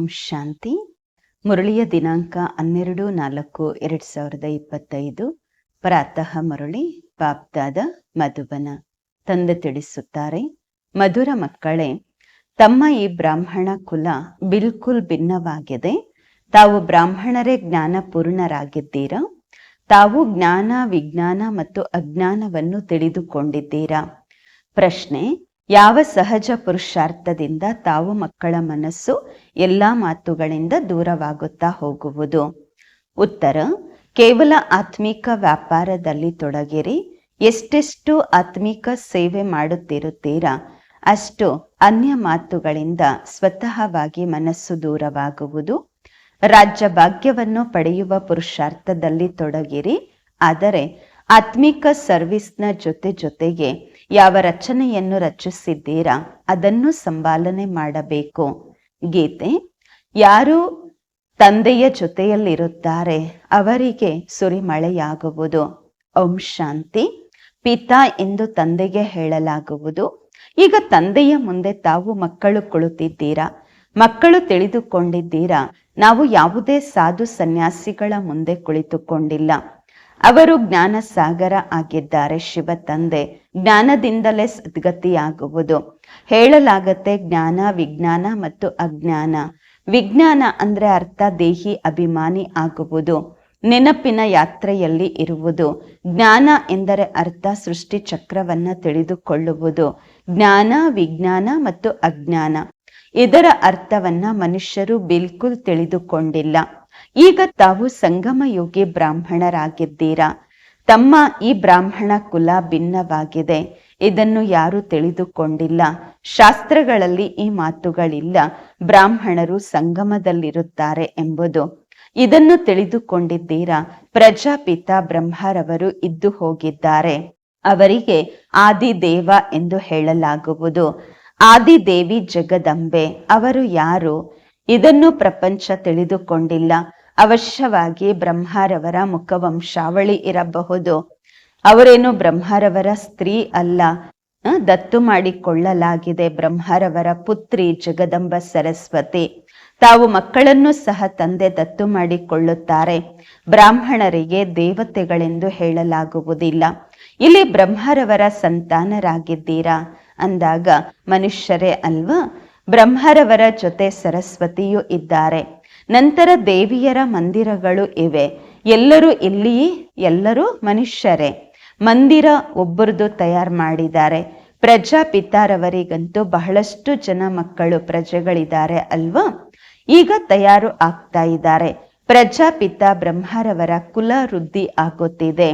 ಓಂ ಶಾಂತಿ. ಮುರಳಿಯ ದಿನಾಂಕ ಹನ್ನೆರಡು ನಾಲ್ಕು ಎರಡ್ ಸಾವಿರದ ಇಪ್ಪತ್ತೈದು. ಪ್ರಾತಃ ಮುರಳಿ ಬಾಪ್ದಾದ ಮಧುಬನ. ತಂದೆ ತಿಳಿಸುತ್ತಾರೆ, ಮಧುರ ಮಕ್ಕಳೇ, ತಮ್ಮ ಈ ಬ್ರಾಹ್ಮಣ ಕುಲ ಬಿಲ್ಕುಲ್ ಭಿನ್ನವಾಗಿದೆ. ತಾವು ಬ್ರಾಹ್ಮಣರೇ ಜ್ಞಾನ ಪೂರ್ಣರಾಗಿದ್ದೀರಾ ತಾವು ಜ್ಞಾನ, ವಿಜ್ಞಾನ ಮತ್ತು ಅಜ್ಞಾನವನ್ನು ತಿಳಿದುಕೊಂಡಿದ್ದೀರಾ? ಪ್ರಶ್ನೆ ಯಾವ ಸಹಜ ಪುರುಷಾರ್ಥದಿಂದ ತಾವು ಮಕ್ಕಳ ಮನಸ್ಸು ಎಲ್ಲ ಮಾತುಗಳಿಂದ ದೂರವಾಗುತ್ತಾ ಹೋಗುವುದು? ಉತ್ತರ, ಕೇವಲ ಆತ್ಮಿಕ ವ್ಯಾಪಾರದಲ್ಲಿ ತೊಡಗಿರಿ. ಎಷ್ಟೆಷ್ಟು ಆತ್ಮಿಕ ಸೇವೆ ಮಾಡುತ್ತಿರುತ್ತೀರಾ, ಅಷ್ಟು ಅನ್ಯ ಮಾತುಗಳಿಂದ ಸ್ವತಃವಾಗಿ ಮನಸ್ಸು ದೂರವಾಗುವುದು. ರಾಜ್ಯ ಭಾಗ್ಯವನ್ನು ಪಡೆಯುವ ಪುರುಷಾರ್ಥದಲ್ಲಿ ತೊಡಗಿರಿ, ಆದರೆ ಆತ್ಮಿಕ ಸರ್ವಿಸ್ನ ಜೊತೆ ಜೊತೆಗೆ ಯಾವ ರಚನೆಯನ್ನು ರಚಿಸಿದ್ದೀರಾ ಅದನ್ನು ಸಂಪಾಲನೆ ಮಾಡಬೇಕು. ಗೀತೆ, ಯಾರು ತಂದೆಯ ಜೊತೆಯಲ್ಲಿರುತ್ತಾರೆ ಅವರಿಗೆ ಸುರಿಮಳೆಯಾಗುವುದು. ಓಂ ಶಾಂತಿ, ಪಿತಾ ಎಂದು ತಂದೆಗೆ ಹೇಳಲಾಗುವುದು. ಈಗ ತಂದೆಯ ಮುಂದೆ ತಾವು ಮಕ್ಕಳು ಕುಳಿತಿದ್ದೀರಾ? ಮಕ್ಕಳು ತಿಳಿದುಕೊಂಡಿದ್ದೀರಾ? ನಾವು ಯಾವುದೇ ಸಾಧು ಸನ್ಯಾಸಿಗಳ ಮುಂದೆ ಕುಳಿತುಕೊಂಡಿಲ್ಲ. ಅವರು ಜ್ಞಾನ ಸಾಗರ ಆಗಿದ್ದಾರೆ ಶಿವ ತಂದೆ. ಜ್ಞಾನದಿಂದಲೇ ಸದ್ಗತಿಯಾಗುವುದು ಹೇಳಲಾಗತ್ತೆ ಜ್ಞಾನ, ವಿಜ್ಞಾನ ಮತ್ತು ಅಜ್ಞಾನ. ವಿಜ್ಞಾನ ಅಂದ್ರೆ ಅರ್ಥ, ದೇಹಿ, ಅಭಿಮಾನಿ ಆಗುವುದು. ನೆನಪಿನ ಯಾತ್ರೆಯಲ್ಲಿ ಇರುವುದು. ಜ್ಞಾನ ಎಂದರೆ ಅರ್ಥ, ಸೃಷ್ಟಿ ಚಕ್ರವನ್ನ ತಿಳಿದುಕೊಳ್ಳುವುದು. ಜ್ಞಾನ, ವಿಜ್ಞಾನ ಮತ್ತು ಅಜ್ಞಾನ. ಇದರ ಅರ್ಥವನ್ನ ಮನುಷ್ಯರು ಬಿಲ್ಕುಲ್ ತಿಳಿದುಕೊಂಡಿಲ್ಲ. ಈಗ ತಾವು ಸಂಗಮ ಯೋಗಿ ಬ್ರಾಹ್ಮಣರಾಗಿದ್ದೀರಾ? ತಮ್ಮ ಈ ಬ್ರಾಹ್ಮಣ ಕುಲ ಭಿನ್ನವಾಗಿದೆ. ಇದನ್ನು ಯಾರು ತಿಳಿದುಕೊಂಡಿಲ್ಲ. ಶಾಸ್ತ್ರಗಳಲ್ಲಿ ಈ ಮಾತುಗಳಿಲ್ಲ. ಬ್ರಾಹ್ಮಣರು ಸಂಗಮದಲ್ಲಿರುತ್ತಾರೆ ಎಂಬುದು. ಇದನ್ನು ತಿಳಿದುಕೊಂಡಿದ್ದೀರಾ? ಪ್ರಜಾಪಿತ ಬ್ರಹ್ಮರವರು ಇದ್ದು ಹೋಗಿದ್ದಾರೆ. ಅವರಿಗೆ ಆದಿದೇವ ಎಂದು ಹೇಳಲಾಗುವುದು. ಆದಿದೇವಿ ಜಗದಂಬೆ, ಅವರು ಯಾರು? ಇದನ್ನು ಪ್ರಪಂಚ ತಿಳಿದುಕೊಂಡಿಲ್ಲ. ಅವಶ್ಯವಾಗಿ ಬ್ರಹ್ಮರವರ ಮುಖವಂಶಾವಳಿ ಇರಬಹುದು. ಅವರೇನು ಬ್ರಹ್ಮರವರ ಸ್ತ್ರೀ ಅಲ್ಲ. ದತ್ತು ಮಾಡಿಕೊಳ್ಳಲಾಗಿದೆ ಬ್ರಹ್ಮರವರ ಪುತ್ರಿ ಜಗದಂಬ ಸರಸ್ವತಿ. ತಾವು ಮಕ್ಕಳನ್ನು ಸಹ ತಂದೆ ದತ್ತು ಮಾಡಿಕೊಳ್ಳುತ್ತಾರೆ. ಬ್ರಾಹ್ಮಣರಿಗೆ ದೇವತೆಗಳೆಂದು ಹೇಳಲಾಗುವುದಿಲ್ಲ. ಇಲ್ಲಿ ಬ್ರಹ್ಮರವರ ಸಂತಾನರಾಗಿದ್ದೀರಾ? ಅಂದಾಗ, ಮನುಷ್ಯರೇ ಅಲ್ವಾ? ಬ್ರಹ್ಮರವರ ಜೊತೆ ಸರಸ್ವತಿಯೂ ಇದ್ದಾರೆ. ನಂತರ ದೇವಿಯರ ಮಂದಿರಗಳು ಇವೆ. ಎಲ್ಲರೂ ಇಲ್ಲಿ ಎಲ್ಲರೂ ಮನುಷ್ಯರೇ. ಮಂದಿರ ಒಬ್ಬರದು ತಯಾರು ಮಾಡಿದ್ದಾರೆ. ಪ್ರಜಾಪಿತಾರವರಿಗಂತೂ ಬಹಳಷ್ಟು ಜನ ಮಕ್ಕಳು ಪ್ರಜೆಗಳಿದ್ದಾರೆ ಅಲ್ವಾ? ಈಗ ತಯಾರು ಆಗ್ತಾ ಇದ್ದಾರೆ. ಪ್ರಜಾಪಿತ ಬ್ರಹ್ಮರವರ ಕುಲ ವೃದ್ಧಿ ಆಗುತ್ತಿದೆ.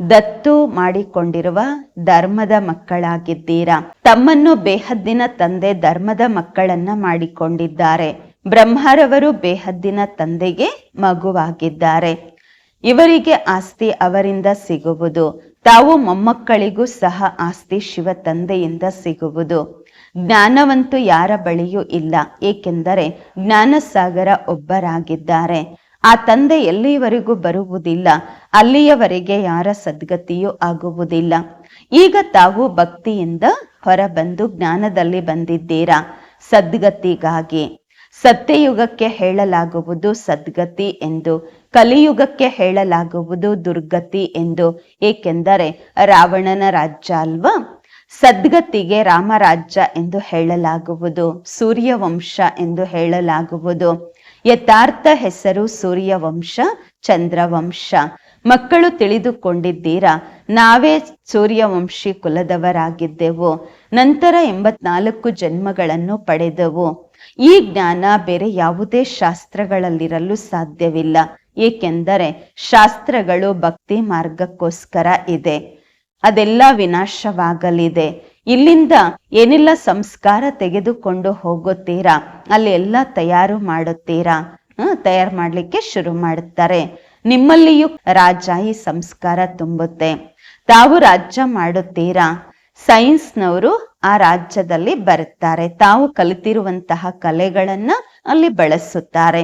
ದತ್ತು ಮಾಡಿಕೊಂಡಿರುವ ಧರ್ಮದ ಮಕ್ಕಳಾಗಿದ್ದೀರಾ. ತಮ್ಮನ್ನು ಬೇಹದ್ದಿನ ತಂದೆ ಧರ್ಮದ ಮಕ್ಕಳನ್ನ ಮಾಡಿಕೊಂಡಿದ್ದಾರೆ. ಬ್ರಹ್ಮರವರು ಬೇಹದ್ದಿನ ತಂದೆಗೆ ಮಗುವಾಗಿದ್ದಾರೆ. ಇವರಿಗೆ ಆಸ್ತಿ ಅವರಿಂದ ಸಿಗುವುದು. ತಾವು ಮೊಮ್ಮಕ್ಕಳಿಗೂ ಸಹ ಆಸ್ತಿ ಶಿವ ತಂದೆಯಿಂದ ಸಿಗುವುದು. ಜ್ಞಾನವಂತೂ ಯಾರ ಬಳಿಯೂ ಇಲ್ಲ. ಏಕೆಂದರೆ ಜ್ಞಾನಸಾಗರ ಒಬ್ಬರಾಗಿದ್ದಾರೆ. ಆ ತಂದೆ ಎಲ್ಲಿಯವರೆಗೂ ಬರುವುದಿಲ್ಲ. ಅಲ್ಲಿಯವರೆಗೆ ಯಾರ ಸದ್ಗತಿಯೂ ಆಗುವುದಿಲ್ಲ. ಈಗ ತಾವು ಭಕ್ತಿಯಿಂದ ಹೊರಬಂದು ಜ್ಞಾನದಲ್ಲಿ ಬಂದಿದ್ದೀರಾ? ಸದ್ಗತಿಗಾಗಿ. ಸತ್ಯಯುಗಕ್ಕೆ ಹೇಳಲಾಗುವುದು ಸದ್ಗತಿ ಎಂದು, ಕಲಿಯುಗಕ್ಕೆ ಹೇಳಲಾಗುವುದು ದುರ್ಗತಿ ಎಂದು. ಏಕೆಂದರೆ ರಾವಣನ ರಾಜ್ಯ ಅಲ್ವಾ? ಸದ್ಗತಿಗೆ ರಾಮರಾಜ್ಯ ಎಂದು ಹೇಳಲಾಗುವುದು, ಸೂರ್ಯವಂಶ ಎಂದು ಹೇಳಲಾಗುವುದು. ಯಥಾರ್ಥ ಹೆಸರು ಸೂರ್ಯವಂಶ, ಚಂದ್ರವಂಶ. ಮಕ್ಕಳು ತಿಳಿದುಕೊಂಡಿದ್ದೀರಾ, ನಾವೇ ಸೂರ್ಯವಂಶಿ ಕುಲದವರಾಗಿದ್ದೆವು. ನಂತರ ಎಂಬತ್ನಾಲ್ಕು ಜನ್ಮಗಳನ್ನು ಪಡೆದೆವು. ಈ ಜ್ಞಾನ ಬೇರೆ ಯಾವುದೇ ಶಾಸ್ತ್ರಗಳಲ್ಲಿರಲು ಸಾಧ್ಯವಿಲ್ಲ. ಏಕೆಂದರೆ ಶಾಸ್ತ್ರಗಳು ಭಕ್ತಿ ಮಾರ್ಗಕ್ಕೋಸ್ಕರ ಇದೆ. ಅದೆಲ್ಲ ವಿನಾಶವಾಗಲಿದೆ. ಇಲ್ಲಿಂದ ಏನೆಲ್ಲ ಸಂಸ್ಕಾರ ತೆಗೆದುಕೊಂಡು ಹೋಗುತ್ತೀರಾ? ಅಲ್ಲಿ ಎಲ್ಲ ತಯಾರು ಮಾಡುತ್ತೀರಾ? ತಯಾರು ಮಾಡ್ಲಿಕ್ಕೆ ಶುರು ಮಾಡುತ್ತಾರೆ. ನಿಮ್ಮಲ್ಲಿಯೂ ರಾಜ ಈ ಸಂಸ್ಕಾರ ತುಂಬುತ್ತೆ. ತಾವು ರಾಜ್ಯ ಮಾಡುತ್ತೀರಾ? ಸೈನ್ಸ್ನವರು ಆ ರಾಜ್ಯದಲ್ಲಿ ಬರುತ್ತಾರೆ. ತಾವು ಕಲಿತಿರುವಂತಹ ಕಲೆಗಳನ್ನ ಅಲ್ಲಿ ಬಳಸುತ್ತಾರೆ.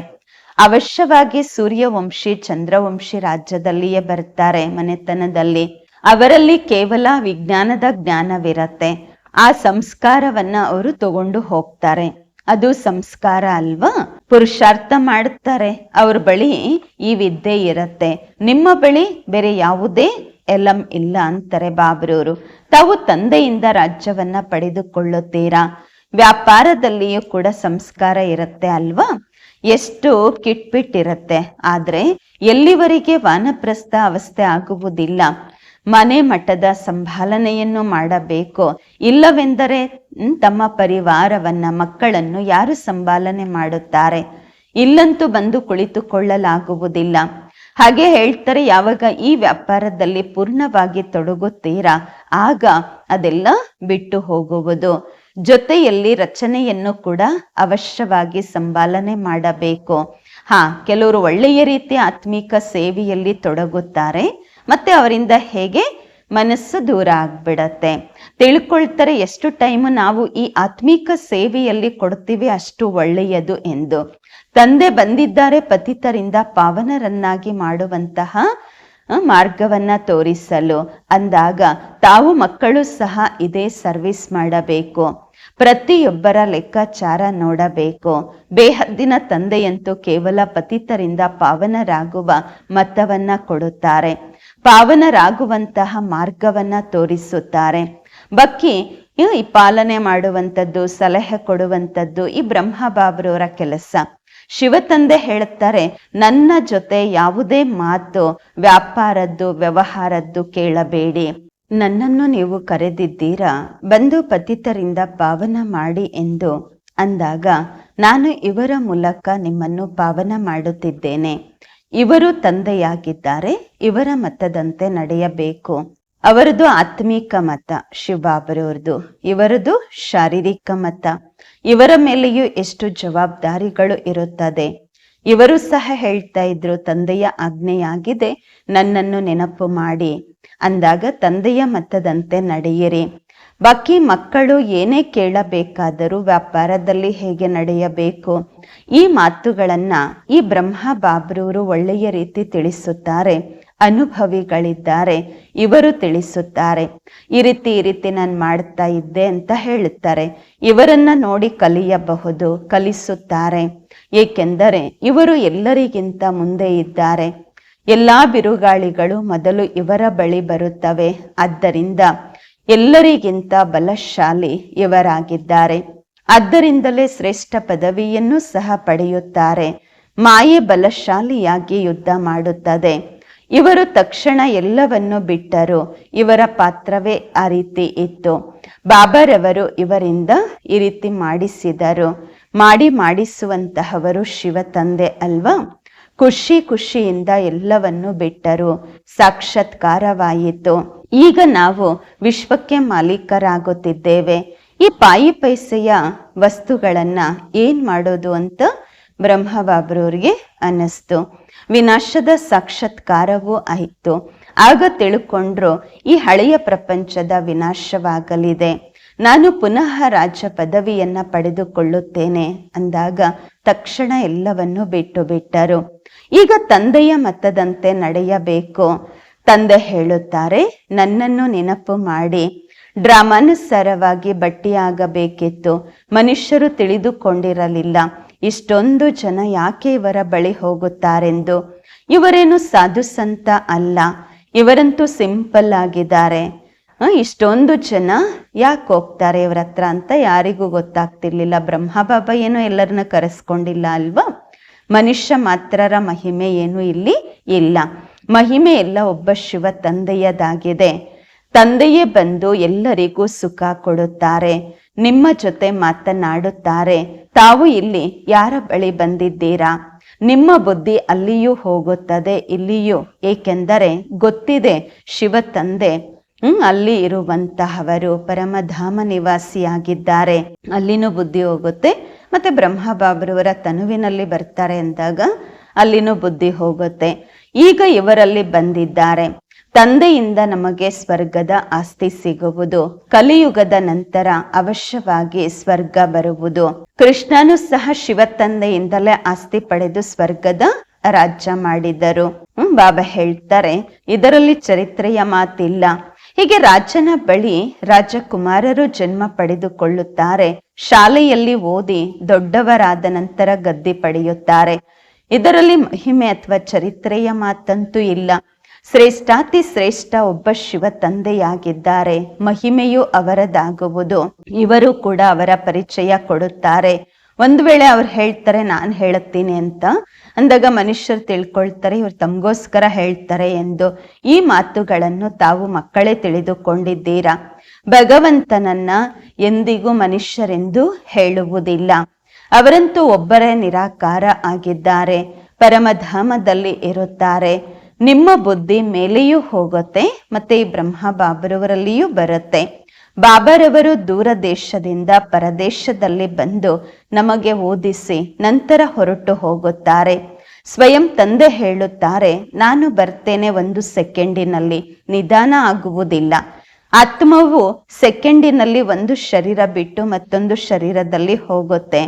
ಅವಶ್ಯವಾಗಿ ಸೂರ್ಯವಂಶಿ, ಚಂದ್ರವಂಶಿ ರಾಜ್ಯದಲ್ಲಿಯೇ ಬರ್ತಾರೆ ಮನೆತನದಲ್ಲಿ. ಅವರಲ್ಲಿ ಕೇವಲ ವಿಜ್ಞಾನದ ಜ್ಞಾನವಿರತ್ತೆ. ಆ ಸಂಸ್ಕಾರವನ್ನ ಅವರು ತಗೊಂಡು ಹೋಗ್ತಾರೆ. ಅದು ಸಂಸ್ಕಾರ ಅಲ್ವಾ? ಪುರುಷಾರ್ಥ ಮಾಡುತ್ತಾರೆ. ಅವ್ರ ಬಳಿ ಈ ವಿದ್ಯೆ ಇರತ್ತೆ. ನಿಮ್ಮ ಬಳಿ ಬೇರೆ ಯಾವುದೇ ಎಲಂ ಇಲ್ಲ ಅಂತಾರೆ ಬಾಬ್ರವರು ತಾವು ತಂದೆಯಿಂದ ರಾಜ್ಯವನ್ನ ಪಡೆದುಕೊಳ್ಳುತ್ತೀರಾ? ವ್ಯಾಪಾರದಲ್ಲಿಯೂ ಕೂಡ ಸಂಸ್ಕಾರ ಇರುತ್ತೆ ಅಲ್ವಾ? ಎಷ್ಟು ಕಿಟ್ಬಿಟ್ಟಿರತ್ತೆ. ಆದ್ರೆ ಎಲ್ಲಿವರೆಗೆ ವಾನಪ್ರಸ್ಥ ಅವಸ್ಥೆ ಆಗುವುದಿಲ್ಲ. ಮನೆ ಮಠದ ಸಂಭಾಲನೆಯನ್ನು ಮಾಡಬೇಕು? ಇಲ್ಲವೆಂದರೆ ತಮ್ಮ ಪರಿವಾರವನ್ನ, ಮಕ್ಕಳನ್ನು ಯಾರು ಸಂಭಾಲನೆ ಮಾಡುತ್ತಾರೆ? ಇಲ್ಲಂತೂ ಬಂದು ಕುಳಿತುಕೊಳ್ಳಲಾಗುವುದಿಲ್ಲ. ಹಾಗೆ ಹೇಳ್ತಾರೆ, ಯಾವಾಗ ಈ ವ್ಯಾಪಾರದಲ್ಲಿ ಪೂರ್ಣವಾಗಿ ತೊಡಗುತ್ತೀರಾ, ಆಗ ಅದೆಲ್ಲ ಬಿಟ್ಟು ಹೋಗುವುದು. ಜೊತೆಯಲ್ಲಿ ರಚನೆಯನ್ನು ಕೂಡ ಅವಶ್ಯವಾಗಿ ಸಂಭಾಲನೆ ಮಾಡಬೇಕು. ಹಾ, ಕೆಲವರು ಒಳ್ಳೆಯ ರೀತಿಯ ಆತ್ಮಿಕ ಸೇವೆಯಲ್ಲಿ ತೊಡಗುತ್ತಾರೆ, ಮತ್ತೆ ಅವರಿಂದ ಹೇಗೆ ಮನಸ್ಸು ದೂರ ಆಗ್ಬಿಡತ್ತೆ. ತಿಳ್ಕೊಳ್ತಾರೆ, ಎಷ್ಟು ಟೈಮ್ ನಾವು ಈ ಆತ್ಮಿಕ ಸೇವೆಯಲ್ಲಿ ಕೊಡ್ತೀವಿ ಅಷ್ಟು ಒಳ್ಳೆಯದು ಎಂದು. ತಂದೆ ಬಂದಿದ್ದಾರೆ ಪತಿತರಿಂದ ಪಾವನರನ್ನಾಗಿ ಮಾಡುವಂತಹ ಮಾರ್ಗವನ್ನ ತೋರಿಸಲು. ಅಂದಾಗ ತಾವು ಮಕ್ಕಳು ಸಹ ಇದೇ ಸರ್ವಿಸ್ ಮಾಡಬೇಕು. ಪ್ರತಿಯೊಬ್ಬರ ಲೆಕ್ಕಾಚಾರ ನೋಡಬೇಕು. ಬೇಹದ್ದಿನ ತಂದೆಯಂತೂ ಕೇವಲ ಪತಿತರಿಂದ ಪಾವನರಾಗುವ ಮತವನ್ನ ಕೊಡುತ್ತಾರೆ. ಪಾವನರಾಗುವಂತಹ ಮಾರ್ಗವನ್ನ ತೋರಿಸುತ್ತಾರೆ. ಬಕ್ಕಿ, ಈ ಪಾಲನೆ ಮಾಡುವಂಥದ್ದು, ಸಲಹೆ ಕೊಡುವಂಥದ್ದು ಈ ಬ್ರಹ್ಮ ಬಾಬ್ರವರ ಕೆಲಸ. ಶಿವತಂದೆ ಹೇಳುತ್ತಾರೆ, ನನ್ನ ಜೊತೆ ಯಾವುದೇ ಮಾತು, ವ್ಯಾಪಾರದ್ದು, ವ್ಯವಹಾರದ್ದು ಕೇಳಬೇಡಿ. ನನ್ನನ್ನು ನೀವು ಕರೆದಿದ್ದೀರಾ? ಬಂದು ಪತಿತರಿಂದ ಪಾವನ ಮಾಡಿ ಎಂದು ಅಂದಾಗ, ನಾನು ಇವರ ಮೂಲಕ ನಿಮ್ಮನ್ನು ಪಾವನ ಮಾಡುತ್ತಿದ್ದೇನೆ. ಇವರು ತಂದೆಯಾಗಿದ್ದಾರೆ, ಇವರ ಮತದಂತೆ ನಡೆಯಬೇಕು. ಅವರದು ಆತ್ಮೀಕ ಮತ ಶಿವಬಾಬರವ್ರದ್ದು ಇವರದು ಶಾರೀರಿಕ ಮತ. ಇವರ ಮೇಲೆಯೂ ಎಷ್ಟು ಜವಾಬ್ದಾರಿಗಳು ಇರುತ್ತದೆ. ಇವರು ಸಹ ಹೇಳ್ತಾ ಇದ್ರು, ತಂದೆಯ ಆಜ್ಞೆಯಾಗಿದೆ, ನನ್ನನ್ನು ನೆನಪು ಮಾಡಿ. ಅಂದಾಗ ತಂದೆಯ ಮತದಂತೆ ನಡೆಯಿರಿ. ಬಾಕಿ ಮಕ್ಕಳು ಏನೇ ಕೇಳಬೇಕಾದರೂ ವ್ಯಾಪಾರದಲ್ಲಿ ಹೇಗೆ ನಡೆಯಬೇಕು? ಈ ಮಾತುಗಳನ್ನ ಈ ಬ್ರಹ್ಮ ಬಾಬ್ರೂರು ಒಳ್ಳೆಯ ರೀತಿ ತಿಳಿಸುತ್ತಾರೆ. ಅನುಭವಿಗಳಿದ್ದಾರೆ. ಇವರು ತಿಳಿಸುತ್ತಾರೆ, ಈ ರೀತಿ ಈ ರೀತಿ ನಾನು ಮಾಡ್ತಾ ಇದ್ದೆ ಅಂತ ಹೇಳುತ್ತಾರೆ. ಇವರನ್ನ ನೋಡಿ ಕಲಿಯಬಹುದು, ಕಲಿಸುತ್ತಾರೆ. ಏಕೆಂದರೆ ಇವರು ಎಲ್ಲರಿಗಿಂತ ಮುಂದೆ ಇದ್ದಾರೆ. ಎಲ್ಲಾ ಬಿರುಗಾಳಿಗಳು ಮೊದಲು ಇವರ ಬಳಿ ಬರುತ್ತವೆ. ಆದ್ದರಿಂದ ಎಲ್ಲರಿಗಿಂತ ಬಲಶಾಲಿ ಇವರಾಗಿದ್ದಾರೆ. ಆದ್ದರಿಂದಲೇ ಶ್ರೇಷ್ಠ ಪದವಿಯನ್ನು ಸಹ ಪಡೆಯುತ್ತಾರೆ. ಮಾಯೆ ಬಲಶಾಲಿಯಾಗಿ ಯುದ್ಧ ಮಾಡುತ್ತದೆ. ಇವರು ತಕ್ಷಣ ಎಲ್ಲವನ್ನು ಬಿಟ್ಟರು. ಇವರ ಪಾತ್ರವೇ ಆ ರೀತಿ ಇತ್ತು. ಬಾಬಾರವರು ಇವರಿಂದ ಈ ರೀತಿ ಮಾಡಿಸಿದರು. ಮಾಡಿ ಮಾಡಿಸುವಂತಹವರು ಶಿವ ತಂದೆ ಅಲ್ವಾ? ಖುಷಿ ಖುಷಿಯಿಂದ ಎಲ್ಲವನ್ನು ಬಿಟ್ಟರು. ಸಾಕ್ಷಾತ್ಕಾರವಾಯಿತು. ಈಗ ನಾವು ವಿಶ್ವಕ್ಕೆ ಮಾಲೀಕರಾಗುತ್ತಿದ್ದೇವೆ. ಈ ಪಾಯಿ ಪೈಸೆಯ ವಸ್ತುಗಳನ್ನ ಏನ್ ಮಾಡೋದು ಅಂತ ಬ್ರಹ್ಮಬಾಬ್ರವ್ರಿಗೆ ಅನ್ನಿಸ್ತು. ವಿನಾಶದ ಸಾಕ್ಷಾತ್ಕಾರವೂ ಆಯಿತು. ಆಗ ತಿಳ್ಕೊಂಡ್ರು, ಈ ಹಳೆಯ ಪ್ರಪಂಚದ ವಿನಾಶವಾಗಲಿದೆ. ನಾನು ಪುನಃ ರಾಜ ಪದವಿಯನ್ನ ಪಡೆದುಕೊಳ್ಳುತ್ತೇನೆ ಅಂದಾಗ ತಕ್ಷಣ ಎಲ್ಲವನ್ನು ಬಿಟ್ಟು ಬಿಟ್ಟರು. ಈಗ ತಂದೆಯ ಮತದಂತೆ ನಡೆಯಬೇಕು. ತಂದೆ ಹೇಳುತ್ತಾರೆ, ನನ್ನನ್ನು ನೆನಪು ಮಾಡಿ. ಡ್ರಾಮಾನುಸಾರವಾಗಿ ಬಟ್ಟಿಯಾಗಬೇಕಿತ್ತು. ಮನುಷ್ಯರು ತಿಳಿದುಕೊಂಡಿರಲಿಲ್ಲ. ಇಷ್ಟೊಂದು ಜನ ಯಾಕೆ ಇವರ ಬಳಿ ಹೋಗುತ್ತಾರೆಂದು? ಇವರೇನು ಸಾಧು ಸಂತ ಅಲ್ಲ, ಇವರಂತೂ ಸಿಂಪಲ್ ಆಗಿದ್ದಾರೆ. ಇಷ್ಟೊಂದು ಜನ ಯಾಕೆ ಹೋಗ್ತಾರೆ ಇವ್ರ ಹತ್ರ ಅಂತ ಯಾರಿಗೂ ಗೊತ್ತಾಗ್ತಿರ್ಲಿಲ್ಲ. ಬ್ರಹ್ಮಬಾಬಾ ಏನೋ ಎಲ್ಲರನ್ನ ಕರೆಸ್ಕೊಂಡಿಲ್ಲ ಅಲ್ವಾ? ಮನುಷ್ಯ ಮಾತ್ರರ ಮಹಿಮೆ ಏನು ಇಲ್ಲಿ ಇಲ್ಲ. ಮಹಿಮೆ ಎಲ್ಲ ಒಬ್ಬ ಶಿವ ತಂದೆಯದಾಗಿದೆ. ತಂದೆಯೇ ಬಂದು ಎಲ್ಲರಿಗೂ ಸುಖ ಕೊಡುತ್ತಾರೆ. ನಿಮ್ಮ ಜೊತೆ ಮಾತನಾಡುತ್ತಾರೆ. ತಾವು ಇಲ್ಲಿ ಯಾರ ಬಳಿ ಬಂದಿದ್ದೀರಾ? ನಿಮ್ಮ ಬುದ್ಧಿ ಅಲ್ಲಿಯೂ ಹೋಗುತ್ತದೆ, ಇಲ್ಲಿಯೂ. ಏಕೆಂದರೆ ಗೊತ್ತಿದೆ ಶಿವ ತಂದೆ ಹ್ಮ್, ಅಲ್ಲಿ ಇರುವಂತಹವರು ಪರಮಧಾಮ ನಿವಾಸಿಯಾಗಿದ್ದಾರೆ. ಅಲ್ಲಿನೂ ಬುದ್ಧಿ ಹೋಗುತ್ತೆ, ಮತ್ತೆ ಬ್ರಹ್ಮ ಬಾಬ್ರವರ ತನುವಿನಲ್ಲಿ ಬರ್ತಾರೆ ಅಂದಾಗ ಅಲ್ಲಿನೂ ಬುದ್ಧಿ ಹೋಗುತ್ತೆ. ಈಗ ಇವರಲ್ಲಿ ಬಂದಿದ್ದಾರೆ. ತಂದೆಯಿಂದ ನಮಗೆ ಸ್ವರ್ಗದ ಆಸ್ತಿ ಸಿಗುವುದು. ಕಲಿಯುಗದ ನಂತರ ಅವಶ್ಯವಾಗಿ ಸ್ವರ್ಗ ಬರುವುದು. ಕೃಷ್ಣನು ಸಹ ಶಿವ ತಂದೆಯಿಂದಲೇ ಆಸ್ತಿ ಪಡೆದು ಸ್ವರ್ಗದ ರಾಜ್ಯ ಮಾಡಿದರು. ಬಾಬಾ ಹೇಳ್ತಾರೆ, ಇದರಲ್ಲಿ ಚರಿತ್ರೆಯ ಮಾತಿಲ್ಲ. ಹೀಗೆ ರಾಜನ ಬಳಿ ರಾಜಕುಮಾರರು ಜನ್ಮ ಪಡೆದುಕೊಳ್ಳುತ್ತಾರೆ. ಶಾಲೆಯಲ್ಲಿ ಓದಿ ದೊಡ್ಡವರಾದ ನಂತರ ಗದ್ದೆ ಪಡೆಯುತ್ತಾರೆ. ಇದರಲ್ಲಿ ಮಹಿಮೆ ಅಥವಾ ಚರಿತ್ರೆಯ ಮಾತಂತೂ ಇಲ್ಲ. ಶ್ರೇಷ್ಠಾತಿ ಶ್ರೇಷ್ಠ ಒಬ್ಬ ಶಿವ ತಂದೆಯಾಗಿದ್ದಾರೆ. ಮಹಿಮೆಯು ಅವರದಾಗುವುದು. ಇವರು ಕೂಡ ಅವರ ಪರಿಚಯ ಕೊಡುತ್ತಾರೆ. ಒಂದು ವೇಳೆ ಅವ್ರು ಹೇಳ್ತಾರೆ, ನಾನು ಹೇಳುತ್ತೀನಿ ಅಂತ ಅಂದಾಗ ಮನುಷ್ಯರು ತಿಳ್ಕೊಳ್ತಾರೆ, ಇವ್ರು ತಮಗೋಸ್ಕರ ಹೇಳ್ತಾರೆ ಎಂದು. ಈ ಮಾತುಗಳನ್ನು ತಾವು ಮಕ್ಕಳೇ ತಿಳಿದುಕೊಂಡಿದ್ದೀರಾ? ಭಗವಂತನನ್ನ ಎಂದಿಗೂ ಮನುಷ್ಯರೆಂದು ಹೇಳುವುದಿಲ್ಲ. ಅವರಂತೂ ಒಬ್ಬರೇ ನಿರಾಕಾರ ಆಗಿದ್ದಾರೆ. ಪರಮಧಾಮದಲ್ಲಿ ಇರುತ್ತಾರೆ. ನಿಮ್ಮ ಬುದ್ಧಿ ಮೇಲೆಯೂ ಹೋಗುತ್ತೆ ಮತ್ತೆ ಬ್ರಹ್ಮ ಬಾಬರವರಲ್ಲಿಯೂ ಬರುತ್ತೆ. ಬಾಬರವರು ದೂರ ದೇಶದಿಂದ ಪರದೇಶದಲ್ಲಿ ಬಂದು ನಮಗೆ ಓದಿಸಿ ನಂತರ ಹೊರಟು ಹೋಗುತ್ತಾರೆ. ಸ್ವಯಂ ತಂದೆ ಹೇಳುತ್ತಾರೆ, ನಾನು ಬರ್ತೇನೆ ಒಂದು ಸೆಕೆಂಡಿನಲ್ಲಿ, ನಿಧಾನ ಆಗುವುದಿಲ್ಲ. ಆತ್ಮವು ಸೆಕೆಂಡಿನಲ್ಲಿ ಒಂದು ಶರೀರ ಬಿಟ್ಟು ಮತ್ತೊಂದು ಶರೀರದಲ್ಲಿ ಹೋಗುತ್ತೆ.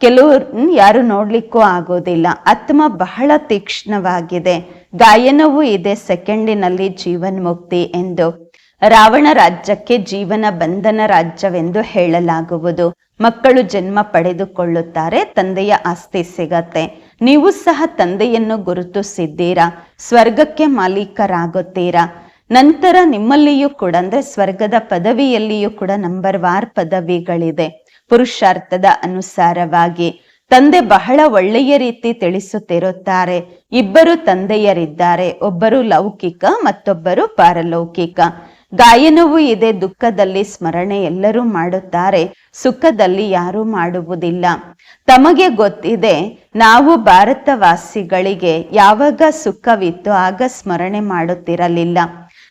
ಕೆಲವರು ಯಾರು ನೋಡ್ಲಿಕ್ಕೂ ಆಗೋದಿಲ್ಲ. ಆತ್ಮ ಬಹಳ ತೀಕ್ಷ್ಣವಾಗಿದೆ. ಗಾಯನವೂ ಇದೆ ಸೆಕೆಂಡಿನಲ್ಲಿ ಜೀವನ್ ಮುಕ್ತಿ ಎಂದು. ರಾವಣ ರಾಜ್ಯಕ್ಕೆ ಜೀವನ ಬಂಧನ ರಾಜ್ಯವೆಂದು ಹೇಳಲಾಗುವುದು. ಮಕ್ಕಳು ಜನ್ಮ ಪಡೆದುಕೊಳ್ಳುತ್ತಾರೆ, ತಂದೆಯ ಆಸ್ತಿ ಸಿಗತ್ತೆ. ನೀವು ಸಹ ತಂದೆಯನ್ನು ಗುರುತಿಸಿದ್ದೀರಾ? ಸ್ವರ್ಗಕ್ಕೆ ಮಾಲೀಕರಾಗುತ್ತೀರಾ? ನಂತರ ನಿಮ್ಮಲ್ಲಿಯೂ ಕೂಡ, ಅಂದ್ರೆ ಸ್ವರ್ಗದ ಪದವಿಯಲ್ಲಿಯೂ ಕೂಡ ನಂಬರ್ ವಾರ್ ಪದವಿಗಳಿದೆ. ಪುರುಷಾರ್ಥದ ಅನುಸಾರವಾಗಿ ತಂದೆ ಬಹಳ ಒಳ್ಳೆಯ ರೀತಿ ತಿಳಿಸುತ್ತಿರುತ್ತಾರೆ. ಇಬ್ಬರು ತಂದೆಯರಿದ್ದಾರೆ. ಒಬ್ಬರು ಲೌಕಿಕ, ಮತ್ತೊಬ್ಬರು ಪಾರಲೌಕಿಕ. ಗಾಯನವೂ ಇದೆ, ದುಃಖದಲ್ಲಿ ಸ್ಮರಣೆ ಎಲ್ಲರೂ ಮಾಡುತ್ತಾರೆ. ಸುಖದಲ್ಲಿ ಯಾರೂ ಮಾಡುವುದಿಲ್ಲ. ತಮಗೆ ಗೊತ್ತಿದೆ, ನಾವು ಭಾರತವಾಸಿಗಳಿಗೆ ಯಾವಾಗ ಸುಖವಿತ್ತು ಆಗ ಸ್ಮರಣೆ ಮಾಡುತ್ತಿರಲಿಲ್ಲ.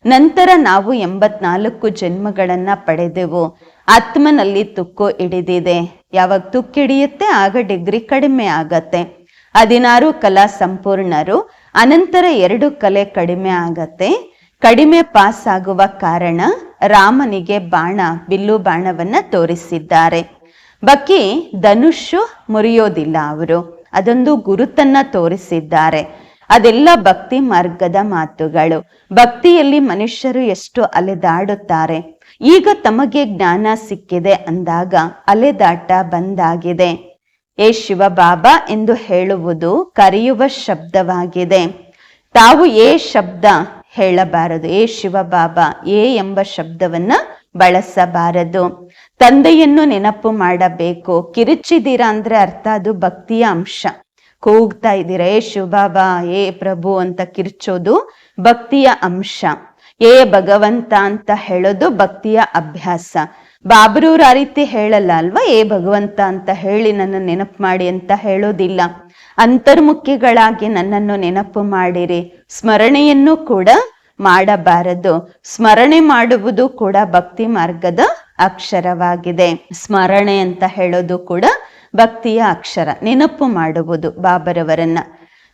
ನಂತರ ನಾವು ಎಂಬತ್ನಾಲ್ಕು ಜನ್ಮಗಳನ್ನ ಪಡೆದೆವು. ಆತ್ಮನಲ್ಲಿ ತುಕ್ಕು ಹಿಡಿದಿದೆ. ಯಾವಾಗ ತುಕ್ಕು ಹಿಡಿಯುತ್ತೆ, ಆಗ ಡಿಗ್ರಿ ಕಡಿಮೆ ಆಗತ್ತೆ. ಹದಿನಾರು ಕಲಾ ಸಂಪೂರ್ಣರು, ಅನಂತರ ಎರಡು ಕಲೆ ಕಡಿಮೆ ಆಗತ್ತೆ. ಕಡಿಮೆ ಪಾಸ್ ಆಗುವ ಕಾರಣ ರಾಮನಿಗೆ ಬಾಣ, ಬಿಲ್ಲು ಬಾಣವನ್ನ ತೋರಿಸಿದ್ದಾರೆ. ಬಕ್ಕಿ ಧನುಷು ಮುರಿಯೋದಿಲ್ಲ ಅವರು. ಅದೊಂದು ಗುರುತನ್ನ ತೋರಿಸಿದ್ದಾರೆ. ಅದೆಲ್ಲ ಭಕ್ತಿ ಮಾರ್ಗದ ಮಾತುಗಳು. ಭಕ್ತಿಯಲ್ಲಿ ಮನುಷ್ಯರು ಎಷ್ಟು ಅಲೆದಾಡುತ್ತಾರೆ. ಈಗ ತಮಗೆ ಜ್ಞಾನ ಸಿಕ್ಕಿದೆ ಅಂದಾಗ ಅಲೆದಾಟ ಬಂದಾಗಿದೆ. ಏ ಶಿವ ಬಾಬಾ ಎಂದು ಹೇಳುವುದು ಕರೆಯುವ ಶಬ್ದವಾಗಿದೆ. ತಾವು ಏ ಶಬ್ದ ಹೇಳಬಾರದು. ಏ ಶಿವ ಬಾಬಾ, ಏ ಎಂಬ ಶಬ್ದವನ್ನ ಬಳಸಬಾರದು. ತಂದೆಯನ್ನು ನೆನಪು ಮಾಡಬೇಕು. ಕಿರುಚಿದಿರ ಅಂದ್ರೆ ಅರ್ಥ ಅದು ಭಕ್ತಿಯ ಅಂಶ. ಕೂಗ್ತಾ ಇದ್ದೀರಾ? ಏ ಶುಭಾಬಾ ಏ ಪ್ರಭು ಅಂತ ಕಿರ್ಚೋದು ಭಕ್ತಿಯ ಅಂಶ. ಏ ಭಗವಂತ ಅಂತ ಹೇಳೋದು ಭಕ್ತಿಯ ಅಭ್ಯಾಸ. ಬಾಬ್ರೂರ್ ಆ ರೀತಿ ಹೇಳಲ್ಲ ಅಲ್ವಾ? ಏ ಭಗವಂತ ಅಂತ ಹೇಳಿ ನನ್ನ ನೆನಪು ಮಾಡಿ ಅಂತ ಹೇಳೋದಿಲ್ಲ. ಅಂತರ್ಮುಖಿಗಳಾಗಿ ನನ್ನನ್ನು ನೆನಪು ಮಾಡಿರಿ. ಸ್ಮರಣೆಯನ್ನು ಕೂಡ ಮಾಡಬಾರದು. ಸ್ಮರಣೆ ಮಾಡುವುದು ಕೂಡ ಭಕ್ತಿ ಮಾರ್ಗದ ಅಕ್ಷರವಾಗಿದೆ. ಸ್ಮರಣೆ ಅಂತ ಹೇಳೋದು ಕೂಡ ಭಕ್ತಿಯ ಅಕ್ಷರ, ನೆನಪು ಮಾಡುವುದು ಬಾಬರವರನ್ನ.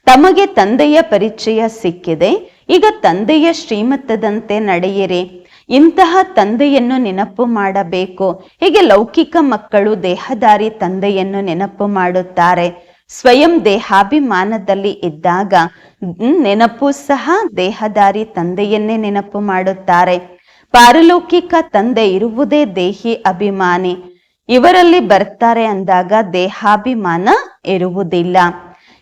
ತಮಗೆ ತಂದೆಯ ಪರಿಚಯ ಸಿಕ್ಕಿದೆ, ಈಗ ತಂದೆಯ ಶ್ರೀಮತದಂತೆ ನಡೆಯಿರಿ. ಇಂತಹ ತಂದೆಯನ್ನು ನೆನಪು ಮಾಡಬೇಕು. ಹೀಗೆ ಲೌಕಿಕ ಮಕ್ಕಳು ದೇಹದಾರಿ ತಂದೆಯನ್ನು ನೆನಪು ಮಾಡುತ್ತಾರೆ. ಸ್ವಯಂ ದೇಹಾಭಿಮಾನದಲ್ಲಿ ಇದ್ದಾಗ ನೆನಪು ಸಹ ದೇಹದಾರಿ ತಂದೆಯನ್ನೇ ನೆನಪು ಮಾಡುತ್ತಾರೆ. ಪಾರಲೌಕಿಕ ತಂದೆ ಇರುವುದೇ ದೇಹಿ ಅಭಿಮಾನಿ. ಇವರಲ್ಲಿ ಬರ್ತಾರೆ ಅಂದಾಗ ದೇಹಾಭಿಮಾನ ಇರುವುದಿಲ್ಲ.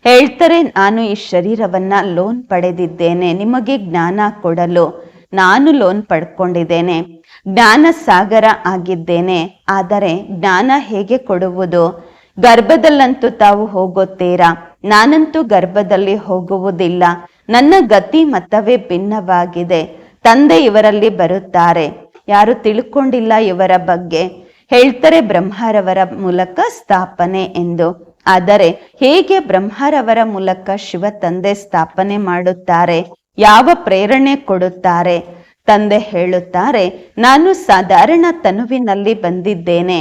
ಹೇಳ್ತಾರೆ, ನಾನು ಈ ಶರೀರವನ್ನ ಲೋನ್ ಪಡೆದಿದ್ದೇನೆ. ನಿಮಗೆ ಜ್ಞಾನ ಕೊಡಲು ನಾನು ಲೋನ್ ಪಡ್ಕೊಂಡಿದ್ದೇನೆ. ಜ್ಞಾನ ಸಾಗರ ಆಗಿದ್ದೇನೆ. ಆದರೆ ಜ್ಞಾನ ಹೇಗೆ ಕೊಡುವುದು? ಗರ್ಭದಲ್ಲಂತೂ ತಾವು ಹೋಗುತ್ತೀರಾ? ನಾನಂತೂ ಗರ್ಭದಲ್ಲಿ ಹೋಗುವುದಿಲ್ಲ. ನನ್ನ ಗತಿ ಮತವೇ ಭಿನ್ನವಾಗಿದೆ. ತಂದೆ ಇವರಲ್ಲಿ ಬರುತ್ತಾರೆ. ಯಾರು ತಿಳ್ಕೊಂಡಿಲ್ಲ ಇವರ ಬಗ್ಗೆ. ಹೇಳ್ತಾರೆ ಬ್ರಹ್ಮರವರ ಮೂಲಕ ಸ್ಥಾಪನೆ ಎಂದು. ಆದರೆ ಹೇಗೆ ಬ್ರಹ್ಮರವರ ಮೂಲಕ ಶಿವ ತಂದೆ ಸ್ಥಾಪನೆ ಮಾಡುತ್ತಾರೆ? ಯಾವ ಪ್ರೇರಣೆ ಕೊಡುತ್ತಾರೆ? ತಂದೆ ಹೇಳುತ್ತಾರೆ, ನಾನು ಸಾಧಾರಣ ತನುವಿನಲ್ಲಿ ಬಂದಿದ್ದೇನೆ.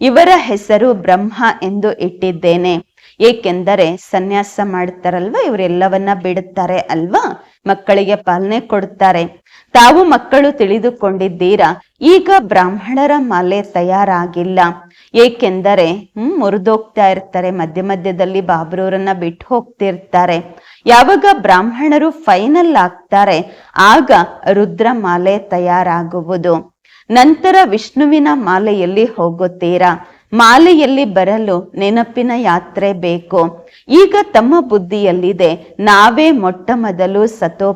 ಇವರ ಹೆಸರು ಬ್ರಹ್ಮ ಎಂದು ಇಟ್ಟಿದ್ದೇನೆ. ಏಕೆಂದರೆ ಸನ್ಯಾಸ ಮಾಡ್ತಾರಲ್ವ? ಇವರೆಲ್ಲವನ್ನ ಬಿಡುತ್ತಾರೆ ಅಲ್ವಾ? ಮಕ್ಕಳಿಗೆ ಪಾಲನೆ ಕೊಡುತ್ತಾರೆ ತಾವು ಮಕ್ಕಳು ತಿಳಿದುಕೊಂಡಿದ್ದೀರಾ? ಈಗ ಬ್ರಾಹ್ಮಣರ ಮಾಲೆ ತಯಾರಾಗಿಲ್ಲ. ಏಕೆಂದರೆ, ಹ್ಮ್, ಮುರಿದೋಗ್ತಾ ಇರ್ತಾರೆ. ಮಧ್ಯ ಮಧ್ಯದಲ್ಲಿ ಬಾಬ್ರೂರನ್ನ ಬಿಟ್ಟು ಹೋಗ್ತಿರ್ತಾರೆ. ಯಾವಾಗ ಬ್ರಾಹ್ಮಣರು ಫೈನಲ್ ಆಗ್ತಾರೆ, ಆಗ ರುದ್ರ ಮಾಲೆ ತಯಾರಾಗುವುದು. ನಂತರ ವಿಷ್ಣುವಿನ ಮಾಲೆಯಲ್ಲಿ ಹೋಗುತ್ತೀರಾ? ಮಾಲೆಯಲ್ಲಿ ಬರಲು ನೆನಪಿನ ಯಾತ್ರೆ ಬೇಕು. ಈಗ ತಮ್ಮ ಬುದ್ಧಿಯಲ್ಲಿದೆ, ನಾವೇ ಮೊಟ್ಟ ಮೊದಲು ಸತೋ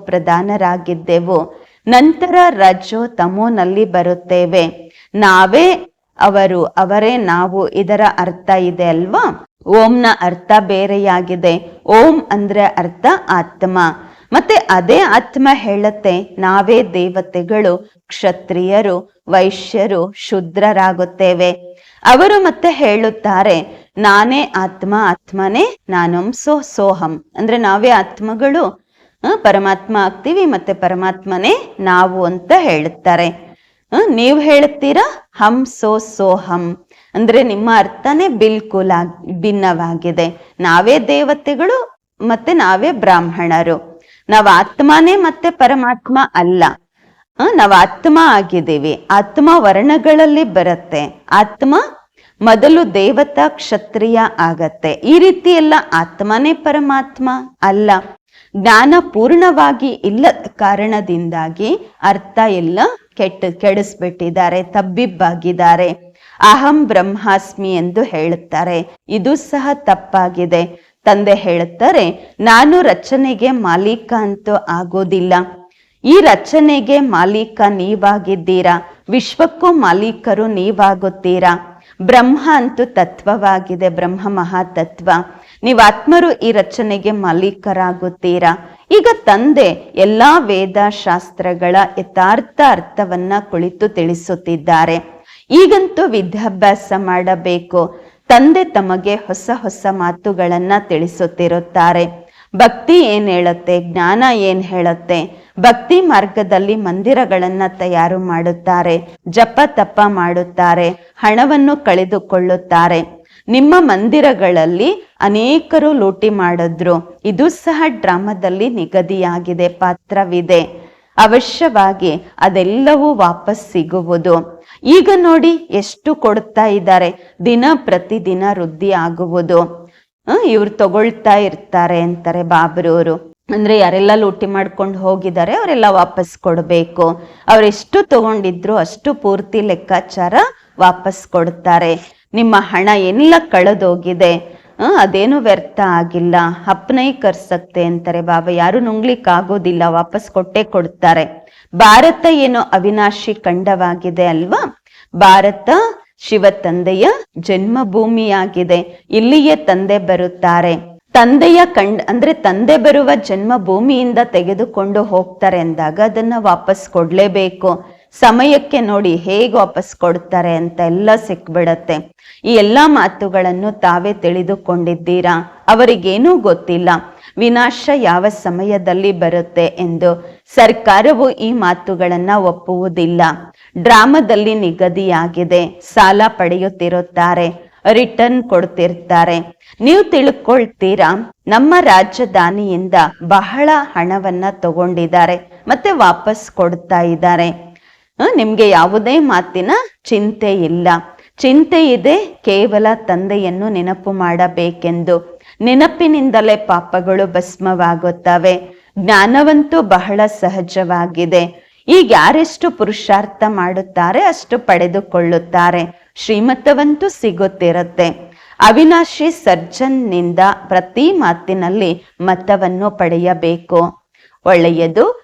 ನಂತರ ರಜೋ ತಮೋನಲ್ಲಿ ಬರುತ್ತೇವೆ. ನಾವೇ ಅವರು, ಅವರೇ ನಾವು ಇದರ ಅರ್ಥ ಇದೆ ಅಲ್ವಾ? ಓಂನ ಅರ್ಥ ಬೇರೆಯಾಗಿದೆ. ಓಂ ಅಂದ್ರೆ ಅರ್ಥ ಆತ್ಮ. ಮತ್ತೆ ಅದೇ ಆತ್ಮ ಹೇಳುತ್ತೆ, ನಾವೇ ದೇವತೆಗಳು, ಕ್ಷತ್ರಿಯರು, ವೈಶ್ಯರು, ಶುದ್ರರಾಗುತ್ತೇವೆ. ಅವರು ಮತ್ತೆ ಹೇಳುತ್ತಾರೆ, ನಾನೇ ಆತ್ಮ, ಆತ್ಮನೇ ನಾನಂ ಸೋ ಸೋಹಂ. ಅಂದ್ರೆ ನಾವೇ ಆತ್ಮಗಳು ಪರಮಾತ್ಮ ಆಗ್ತೀವಿ ಮತ್ತೆ ಪರಮಾತ್ಮನೇ ನಾವು ಅಂತ ಹೇಳುತ್ತಾರೆ. ನೀವು ಹೇಳುತ್ತೀರಾ? ಹಂ ಸೋ ಸೋಹಂ ಅಂದ್ರೆ ನಿಮ್ಮ ಅರ್ಥನೇ ಬಿಲ್ಕುಲ್ ಭಿನ್ನವಾಗಿದೆ. ನಾವೇ ದೇವತೆಗಳು ಮತ್ತೆ ನಾವೇ ಬ್ರಾಹ್ಮಣರು. ನಾವು ಆತ್ಮನೇ ಮತ್ತೆ ಪರಮಾತ್ಮ ಅಲ್ಲ. ನಾವು ಆತ್ಮ ಆಗಿದ್ದೀವಿ. ಆತ್ಮ ವರ್ಣಗಳಲ್ಲಿ ಬರುತ್ತೆ. ಆತ್ಮ ಮೊದಲು ದೇವತಾ ಕ್ಷತ್ರಿಯ ಆಗತ್ತೆ. ಈ ರೀತಿ ಎಲ್ಲ ಆತ್ಮನೇ ಪರಮಾತ್ಮ ಅಲ್ಲ. ಜ್ಞಾನ ಪೂರ್ಣವಾಗಿ ಇಲ್ಲದ ಕಾರಣದಿಂದಾಗಿ ಅರ್ಥ ಎಲ್ಲ ಕೆಟ್ಟ, ಕೆಡಿಸ್ಬಿಟ್ಟಿದ್ದಾರೆ, ತಬ್ಬಿಬ್ಬಾಗಿದ್ದಾರೆ. ಅಹಂ ಬ್ರಹ್ಮಾಸ್ಮಿ ಎಂದು ಹೇಳುತ್ತಾರೆ. ಇದು ಸಹ ತಪ್ಪಾಗಿದೆ. ತಂದೆ ಹೇಳುತ್ತಾರೆ, ನಾನು ರಚನೆಗೆ ಮಾಲೀಕ ಅಂತೂ ಆಗೋದಿಲ್ಲ. ಈ ರಚನೆಗೆ ಮಾಲೀಕ ನೀವಾಗಿದ್ದೀರಾ? ವಿಶ್ವಕ್ಕೂ ಮಾಲೀಕರು ನೀವಾಗುತ್ತೀರಾ? ಬ್ರಹ್ಮ ಅಂತೂ ತತ್ವವಾಗಿದೆ, ಬ್ರಹ್ಮ ಮಹಾತತ್ವ. ನೀವು ಆತ್ಮರು ಈ ರಚನೆಗೆ ಮಾಲೀಕರಾಗುತ್ತೀರಾ? ಈಗ ತಂದೆ ಎಲ್ಲಾ ವೇದ ಶಾಸ್ತ್ರಗಳ ಯಥಾರ್ಥ ಅರ್ಥವನ್ನ ಕುಳಿತು ತಿಳಿಸುತ್ತಿದ್ದಾರೆ. ಈಗಂತೂ ವಿದ್ಯಾಭ್ಯಾಸ ಮಾಡಬೇಕು. ತಂದೆ ತಮಗೆ ಹೊಸ ಹೊಸ ಮಾತುಗಳನ್ನ ತಿಳಿಸುತ್ತಿರುತ್ತಾರೆ. ಭಕ್ತಿ ಏನ್ ಹೇಳುತ್ತೆ? ಜ್ಞಾನ ಏನ್ ಹೇಳುತ್ತೆ? ಭಕ್ತಿ ಮಾರ್ಗದಲ್ಲಿ ಮಂದಿರಗಳನ್ನ ತಯಾರು ಮಾಡುತ್ತಾರೆ. ಜಪ ತಪ ಮಾಡುತ್ತಾರೆ. ಹಣವನ್ನು ಕಳೆದುಕೊಳ್ಳುತ್ತಾರೆ. ನಿಮ್ಮ ಮಂದಿರಗಳಲ್ಲಿ ಅನೇಕರು ಲೂಟಿ ಮಾಡಿದ್ರು. ಇದು ಸಹ ಡ್ರಾಮಾದಲ್ಲಿ ನಿಗದಿಯಾಗಿದೆ, ಪಾತ್ರವಿದೆ. ಅವಶ್ಯವಾಗಿ ಅದೆಲ್ಲವೂ ವಾಪಸ್ ಸಿಗುವುದು. ಈಗ ನೋಡಿ ಎಷ್ಟು ಕೊಡ್ತಾ ಇದ್ದಾರೆ. ದಿನ ಪ್ರತಿದಿನ ವೃದ್ಧಿ ಆಗುವುದು. ಇವ್ರು ತಗೊಳ್ತಾ ಇರ್ತಾರೆ ಅಂತಾರೆ ಬಾಬ್ರವರು ಅಂದ್ರೆ ಯಾರೆಲ್ಲ ಲೂಟಿ ಮಾಡ್ಕೊಂಡು ಹೋಗಿದ್ದಾರೆ ಅವರೆಲ್ಲ ವಾಪಸ್ ಕೊಡಬೇಕು. ಅವ್ರೆಷ್ಟು ತಗೊಂಡಿದ್ರು ಅಷ್ಟು ಪೂರ್ತಿ ಲೆಕ್ಕಾಚಾರ ವಾಪಸ್ ಕೊಡ್ತಾರೆ. ನಿಮ್ಮ ಹಣ ಎಲ್ಲ ಕಳೆದೋಗಿದೆ. ಅದೇನು ವ್ಯರ್ಥ ಆಗಿಲ್ಲ. ಅಪ್ನೈ ಕರ್ಸಕ್ತೆ ಅಂತಾರೆ ಬಾಬಾ. ಯಾರು ನುಂಗ್ಲಿಕ್ಕೆ ಆಗೋದಿಲ್ಲ ವಾಪಸ್ ಕೊಟ್ಟೆ ಕೊಡ್ತಾರೆ. ಭಾರತ ಏನು ಅವಿನಾಶಿ ಖಂಡವಾಗಿದೆ ಅಲ್ವಾ? ಭಾರತ ಶಿವ ತಂದೆಯ ಜನ್ಮಭೂಮಿಯಾಗಿದೆ. ಇಲ್ಲಿಯೇ ತಂದೆ ಬರುತ್ತಾರೆ. ತಂದೆಯ ಕಂಡ್ ಅಂದ್ರೆ ತಂದೆ ಬರುವ ಜನ್ಮಭೂಮಿಯಿಂದ ತೆಗೆದುಕೊಂಡು ಹೋಗ್ತಾರೆ ಅಂದಾಗ ಅದನ್ನ ವಾಪಸ್ ಕೊಡ್ಲೇಬೇಕು. ಸಮಯಕ್ಕೆ ನೋಡಿ ಹೇಗೆ ವಾಪಸ್ ಕೊಡ್ತಾರೆ ಅಂತ ಎಲ್ಲ ಸಿಕ್ಬಿಡತ್ತೆ. ಈ ಎಲ್ಲ ಮಾತುಗಳನ್ನು ತಾವೇ ತಿಳಿದುಕೊಂಡಿದ್ದೀರಾ? ಅವರಿಗೇನೂ ಗೊತ್ತಿಲ್ಲ. ವಿನಾಶ ಯಾವ ಸಮಯದಲ್ಲಿ ಬರುತ್ತೆ ಎಂದು. ಸರ್ಕಾರವು ಈ ಮಾತುಗಳನ್ನ ಒಪ್ಪುವುದಿಲ್ಲ. ಡ್ರಾಮದಲ್ಲಿ ನಿಗದಿಯಾಗಿದೆ. ಸಾಲ ಪಡೆಯುತ್ತಿರುತ್ತಾರೆ. ರಿಟರ್ನ್ ಕೊಡ್ತಿರ್ತಾರೆ. ನೀವು ತಿಳ್ಕೊಳ್ತೀರಾ? ನಮ್ಮ ರಾಜಧಾನಿಯಿಂದ ಬಹಳ ಹಣವನ್ನ ತಗೊಂಡಿದ್ದಾರೆ. ಮತ್ತೆ ವಾಪಸ್ ಕೊಡ್ತಾ ಇದ್ದಾರೆ. ನಿಮ್ಗೆ ಯಾವುದೇ ಮಾತಿನ ಚಿಂತೆ ಇಲ್ಲ. ಚಿಂತೆ ಇದೆ, ಕೇವಲ ತಂದೆಯನ್ನು ನೆನಪು ಮಾಡಬೇಕೆಂದು. ನೆನಪಿನಿಂದಲೇ ಪಾಪಗಳು ಭಸ್ಮವಾಗುತ್ತವೆ. ಜ್ಞಾನವಂತೂ ಬಹಳ ಸಹಜವಾಗಿದೆ. ಈಗ ಯಾರೆಷ್ಟು ಪುರುಷಾರ್ಥ ಮಾಡುತ್ತಾರೆ, ಅಷ್ಟು ಪಡೆದುಕೊಳ್ಳುತ್ತಾರೆ. ಶ್ರೀಮತವಂತೂ ಸಿಗುತ್ತಿರುತ್ತೆ. ಅವಿನಾಶಿ ಸರ್ಜನ್ನಿಂದ ಪ್ರತಿ ಮಾತಿನಲ್ಲಿ ಮತವನ್ನು ಪಡೆಯಬೇಕು. ಒಳ್ಳೆಯದು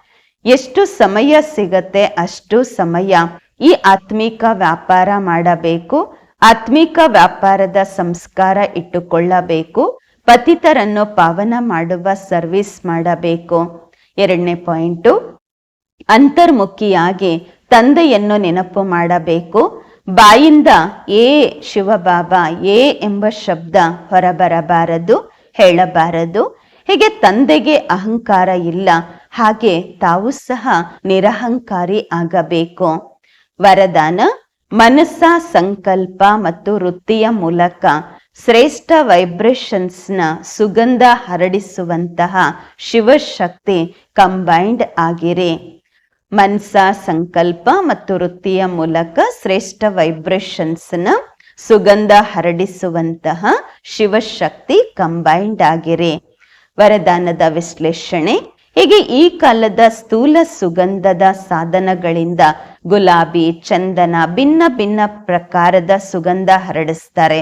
ಎಷ್ಟು ಸಮಯ ಸಿಗತ್ತೆ ಅಷ್ಟು ಸಮಯ ಈ ಆತ್ಮಿಕ ವ್ಯಾಪಾರ ಮಾಡಬೇಕು. ಆತ್ಮಿಕ ವ್ಯಾಪಾರದ ಸಂಸ್ಕಾರ ಇಟ್ಟುಕೊಳ್ಳಬೇಕು. ಪತಿತರನ್ನು ಪಾವನ ಮಾಡುವ ಸರ್ವಿಸ್ ಮಾಡಬೇಕು. ಎರಡನೇ ಪಾಯಿಂಟು, ಅಂತರ್ಮುಖಿಯಾಗಿ ತಂದೆಯನ್ನು ನೆನಪು ಮಾಡಬೇಕು. ಬಾಯಿಂದ ಏ ಶಿವಬಾಬಾ ಏ ಎಂಬ ಶಬ್ದ ಹೊರಬರಬಾರದು, ಹೇಳಬಾರದು. ಹೀಗೆ ತಂದೆಗೆ ಅಹಂಕಾರ ಇಲ್ಲ. ಹಾಗೆ ತಾವು ಸಹ ನಿರಹಂಕಾರಿ ಆಗಬೇಕು. ವರದಾನ, ಮನಸ್ಸ ಸಂಕಲ್ಪ ಮತ್ತು ವೃತ್ತಿಯ ಮೂಲಕ ಶ್ರೇಷ್ಠ ವೈಬ್ರೇಷನ್ಸ್ನ ಸುಗಂಧ ಹರಡಿಸುವಂತಹ ಶಿವಶಕ್ತಿ ಕಂಬೈಂಡ್ ಆಗಿರಿ. ಮನಸ ಸಂಕಲ್ಪ ಮತ್ತು ವೃತ್ತಿಯ ಮೂಲಕ ಶ್ರೇಷ್ಠ ವೈಬ್ರೇಷನ್ಸ್ನ ಸುಗಂಧ ಹರಡಿಸುವಂತಹ ಶಿವಶಕ್ತಿ ಕಂಬೈಂಡ್ ಆಗಿರಿ. ವರದಾನದ ವಿಶ್ಲೇಷಣೆ ಹೀಗೆ ಈ ಕಾಲದ ಸ್ಥೂಲ ಸುಗಂಧದ ಸಾಧನಗಳಿಂದ ಗುಲಾಬಿ, ಚಂದನ ಭಿನ್ನ ಭಿನ್ನ ಪ್ರಕಾರದ ಸುಗಂಧ ಹರಡಿಸ್ತಾರೆ.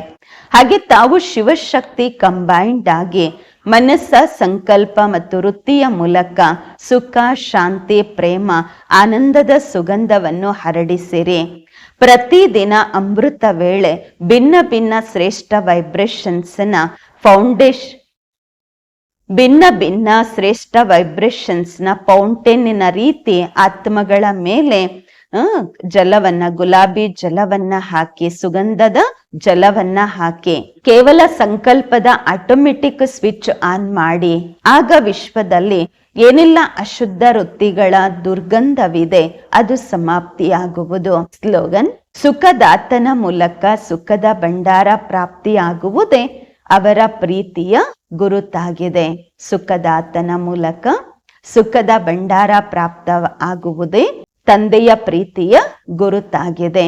ಹಾಗೆ ತಾವು ಶಿವಶಕ್ತಿ ಕಂಬೈಂಡ್ ಆಗಿ ಮನಸ್ಸ, ಸಂಕಲ್ಪ ಮತ್ತು ವೃತ್ತಿಯ ಮೂಲಕ ಸುಖ, ಶಾಂತಿ, ಪ್ರೇಮ, ಆನಂದದ ಸುಗಂಧವನ್ನು ಹರಡಿಸಿರಿ. ಪ್ರತಿದಿನ ಅಮೃತ ವೇಳೆ ಭಿನ್ನ ಭಿನ್ನ ಶ್ರೇಷ್ಠ ವೈಬ್ರೇಷನ್ಸ್ನ ಫೌಂಡೇಶನ್ ಭಿನ್ನ ಭಿನ್ನ ಶ್ರೇಷ್ಠ ವೈಬ್ರೇಷನ್ಸ್ನ ಫೌಂಟೇನಿನ ರೀತಿ ಆತ್ಮಗಳ ಮೇಲೆ ಜಲವನ್ನ, ಗುಲಾಬಿ ಜಲವನ್ನ ಹಾಕಿ, ಸುಗಂಧದ ಜಲವನ್ನ ಹಾಕಿ, ಕೇವಲ ಸಂಕಲ್ಪದ ಆಟೋಮೆಟಿಕ್ ಸ್ವಿಚ್ ಆನ್ ಮಾಡಿ, ಆಗ ವಿಶ್ವದಲ್ಲಿ ಏನೆಲ್ಲ ಅಶುದ್ಧ ವೃತ್ತಿಗಳ ದುರ್ಗಂಧವಿದೆ, ಅದು ಸಮಾಪ್ತಿಯಾಗುವುದು. ಸ್ಲೋಗನ್, ಸುಖದಾತನ ಮೂಲಕ ಸುಖದ ಭಂಡಾರ ಪ್ರಾಪ್ತಿಯಾಗುವುದೇ ಅವರ ಪ್ರೀತಿಯ ಗುರುತಾಗಿದೆ. ಸುಖದಾತನ ಮೂಲಕ ಸುಖದ ಭಂಡಾರ ಪ್ರಾಪ್ತ ಆಗುವುದೇ ತಂದೆಯ ಪ್ರೀತಿಯ ಗುರುತಾಗಿದೆ.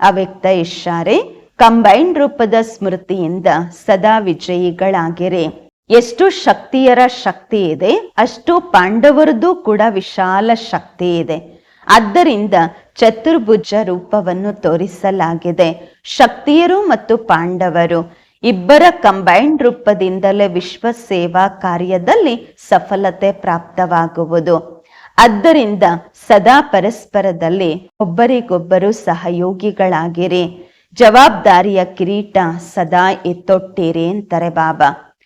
ಅವ್ಯಕ್ತ ಇಶಾರೆ ಕಂಬೈನ್ ರೂಪದ ಸ್ಮೃತಿಯಿಂದ ಸದಾ ವಿಜಯಿಗಳಾಗಿರಿ. ಎಷ್ಟು ಶಕ್ತಿಯರ ಶಕ್ತಿ ಇದೆ, ಅಷ್ಟು ಪಾಂಡವರದ್ದು ಕೂಡ ವಿಶಾಲ ಶಕ್ತಿ ಇದೆ. ಆದ್ದರಿಂದ ಚತುರ್ಭುಜ ರೂಪವನ್ನು ತೋರಿಸಲಾಗಿದೆ. ಶಕ್ತಿಯರು ಮತ್ತು ಪಾಂಡವರು ಇಬ್ಬರ ಕಂಬೈನ್ಡ್ ರೂಪದಿಂದಲೇ ವಿಶ್ವ ಸೇವಾ ಕಾರ್ಯದಲ್ಲಿ ಸಫಲತೆ ಪ್ರಾಪ್ತವಾಗುವುದು. ಆದ್ದರಿಂದ ಸದಾ ಪರಸ್ಪರದಲ್ಲಿ ಒಬ್ಬರಿಗೊಬ್ಬರು ಸಹಯೋಗಿಗಳಾಗಿರಿ. ಜವಾಬ್ದಾರಿಯ ಕಿರೀಟ ಸದಾ ಎತ್ತೊಟ್ಟಿರಿ ಅಂತಾರೆ ಬಾಬಾ.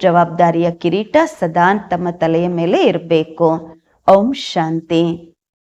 ಜವಾಬ್ದಾರಿಯ ಕಿರೀಟ ಸದಾ ತಮ್ಮ ತಲೆಯ ಮೇಲೆ ಇರಬೇಕು. ಓಂ ಶಾಂತಿ.